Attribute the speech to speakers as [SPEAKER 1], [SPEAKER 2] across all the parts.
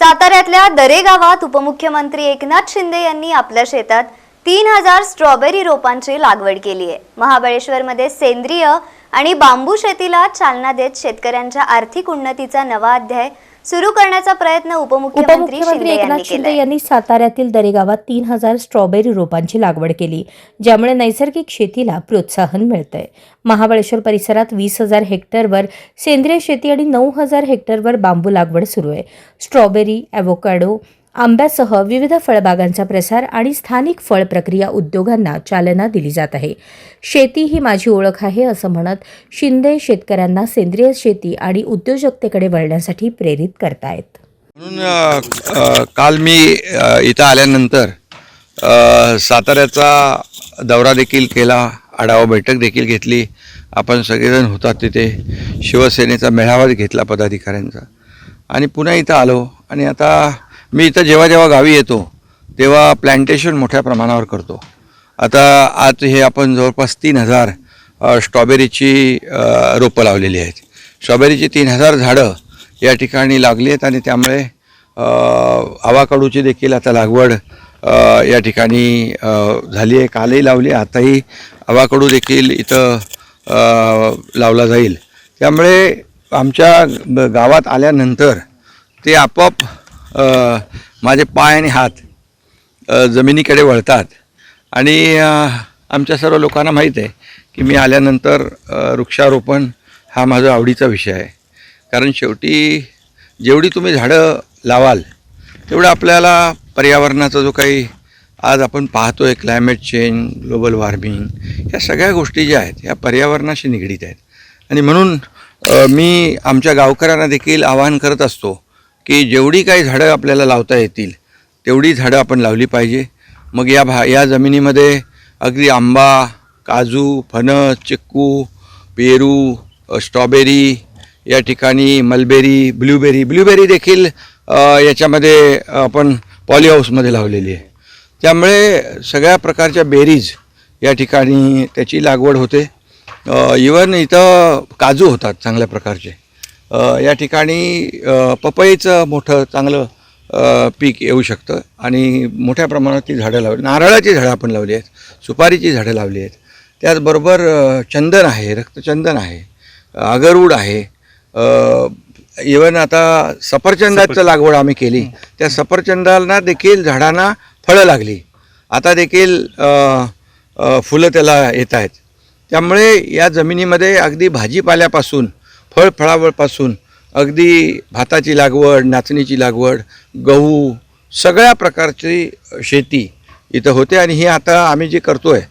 [SPEAKER 1] साताऱ्यातल्या दरे गावात उपमुख्यमंत्री एकनाथ शिंदे यांनी आपल्या शेतात तीन हजार स्ट्रॉबेरी रोपांची लागवड केली आहे. महाबळेश्वरमध्ये सेंद्रिय आणि बांबू शेतीला चालना देत शेतकऱ्यांच्या आर्थिक उन्नतीचा नवा अध्याय सुरू करण्याचा प्रयत्न उपमुख्यमंत्री
[SPEAKER 2] एकनाथ शिंदे यांनी साताऱ्यातील दरेगावात तीन हजार स्ट्रॉबेरी रोपांची लागवड केली ज्यामुळे नैसर्गिक शेतीला प्रोत्साहन मिळतंय. महाबळेश्वर परिसरात वीस हजार हेक्टरवर सेंद्रिय शेती आणि नऊ हजार हेक्टरवर बांबू लागवड सुरू आहे. स्ट्रॉबेरी ॲव्होकॅडो आंब्यासह विविध फळबागांचा प्रसार आणि स्थानिक फळ प्रक्रिया उद्योगांना चालना दिली जात आहे. शेती ही माझी ओळख आहे असं म्हणत शिंदे शेतकऱ्यांना सेंद्रिय शेती आणि उद्योजकतेकडे वळण्यासाठी प्रेरित करतायत.
[SPEAKER 3] म्हणून काल मी इथं आल्यानंतर साताऱ्याचा दौरा देखील केला आढावा बैठक देखील घेतली. आपण सगळेजण होतात तिथे. शिवसेनेचा मेळावा घेतला पदाधिकाऱ्यांचा. आणि पुन्हा इथं आलो. आणि आता मी इथं जेव्हा जेव्हा गावी येतो तेव्हा प्लांटेशन मोठ्या प्रमाणावर करतो. आता आज हे आपण जवळपास तीन हजार स्ट्रॉबेरीची रोपं लावलेली आहेत. स्ट्रॉबेरीची तीन हजार झाडं या ठिकाणी लागली आहेत आणि त्यामुळे आवाकडूची देखील आता लागवड या ठिकाणी झाली आहे. कालही लावली आहे, आताही आवाकडू देखील इथं लावला जाईल. त्यामुळे आमच्या गावात आल्यानंतर ते आपोआप माझे पाय आणि हात जमिनीकडे वळतात. आणि आमच्या सर्व लोकांना माहीत आहे की मी आल्यानंतर वृक्षारोपण हा माझा आवडीचा विषय आहे. कारण शेवटी जेवढी तुम्ही झाडं लावाल तेवढं आपल्याला पर्यावरणाचा जो काही आज आपण पाहतो आहे क्लायमेट चेंज ग्लोबल वॉर्मिंग ह्या सगळ्या गोष्टी ज्या आहेत ह्या पर्यावरणाशी निगडीत आहेत. आणि म्हणून मी आमच्या गावकऱ्यांना देखील आवाहन करत असतो की जेवढी काही झाडं आपल्याला लावता येतील तेवढी झाडं आपण लावली पाहिजे. मग या भा या जमिनीमध्ये अगदी आंबा काजू फणस चिक्कू पेरू स्ट्रॉबेरी या ठिकाणी मलबेरी ब्लूबेरी ब्लूबेरी देखील याच्यामध्ये आपण पॉलीहाऊसमध्ये लावलेली आहे. त्यामुळे सगळ्या प्रकारच्या बेरीज या ठिकाणी त्याची लागवड होते. इवन इथं काजू होतात चांगल्या प्रकारचे. या ठिकाणी पपईचं मोठं चांगलं पीक येऊ शकतं. आणि मोठ्या प्रमाणात ती झाडं लावली. नारळाची झाडं आपण लावली आहेत. सुपारीची झाडं लावली आहेत. त्याचबरोबर चंदन आहे रक्तचंदन आहे अगरवूड आहे. इवन आता सफरचंदाचं लागवड आम्ही केली. त्या सफरचंदाला देखील झाडांना फळं लागली. आता देखील फुलं त्याला येत आहेत. त्यामुळे या जमिनीमध्ये अगदी भाजीपाल्यापासून फळफळावळपासून अगदी भाताची लागवड नाचणीची लागवड गहू सगळ्या प्रकारची शेती इथं होते आणि ही आता आम्ही जी करतो आहे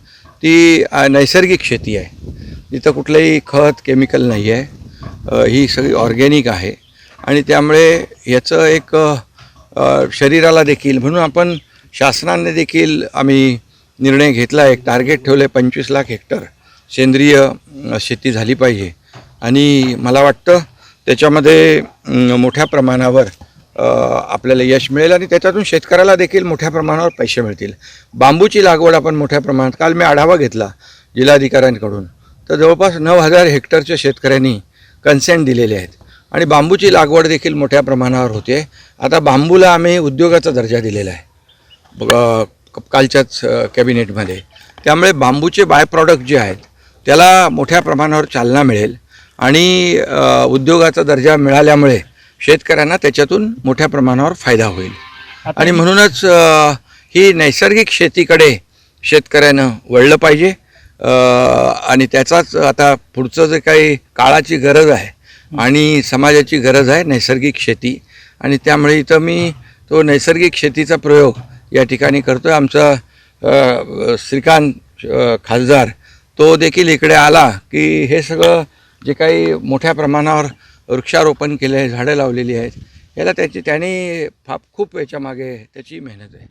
[SPEAKER 3] ती नैसर्गिक शेती आहे. इथं कुठलंही खत केमिकल नाही आहे ही सगळी ऑर्गॅनिक आहे. आणि त्यामुळे याचं एक शरीराला देखील म्हणून आपण शासनाने देखील आम्ही निर्णय घेतला एक टार्गेट ठेवलं आहे पंचवीस लाख हेक्टर सेंद्रिय शेती झाली पाहिजे. आणि मला वाटतं त्याच्यामध्ये मोठ्या प्रमाणावर आपल्याला यश मिळेल आणि त्याच्यातून शेतकऱ्याला देखील मोठ्या प्रमाणावर पैसे मिळतील. बांबूची लागवड आपण मोठ्या प्रमाणात काल मी आढावा घेतला जिल्हाधिकाऱ्यांकडून. तर जवळपास नऊ हजार हेक्टरच्या शेतकऱ्यांनी कन्सेंट दिलेले आहेत. आणि बांबूची लागवड देखील मोठ्या प्रमाणावर होते. आता बांबूला आम्ही उद्योगाचा दर्जा दिलेला आहे. कालच्याच कॅबिनेटमध्ये. त्यामुळे बांबूचे बाय प्रॉडक्ट जे आहेत त्याला मोठ्या प्रमाणावर चालना मिळेल. आणि उद्योगाचा दर्जा मिळाल्यामुळे शेतकऱ्यांना त्याच्यातून मोठ्या प्रमाणावर फायदा होईल. आणि म्हणूनच ही नैसर्गिक शेतीकडे शेतकऱ्यानं वळलं पाहिजे. आणि त्याचाच आता पुढचं जे काही काळाची गरज आहे आणि समाजाची गरज आहे नैसर्गिक शेती. आणि त्यामुळे इथं मी तो नैसर्गिक शेतीचा प्रयोग या ठिकाणी करतो आहे आमचा श्रीकांत खासदार तो देखील इकडे आला की हे सगळं जे काही मोठ्या प्रमाणावर वृक्षारोपण केले आहे झाडं लावलेली आहेत याला त्याची त्याने फा खूप याच्यामागे त्याची मेहनत आहे.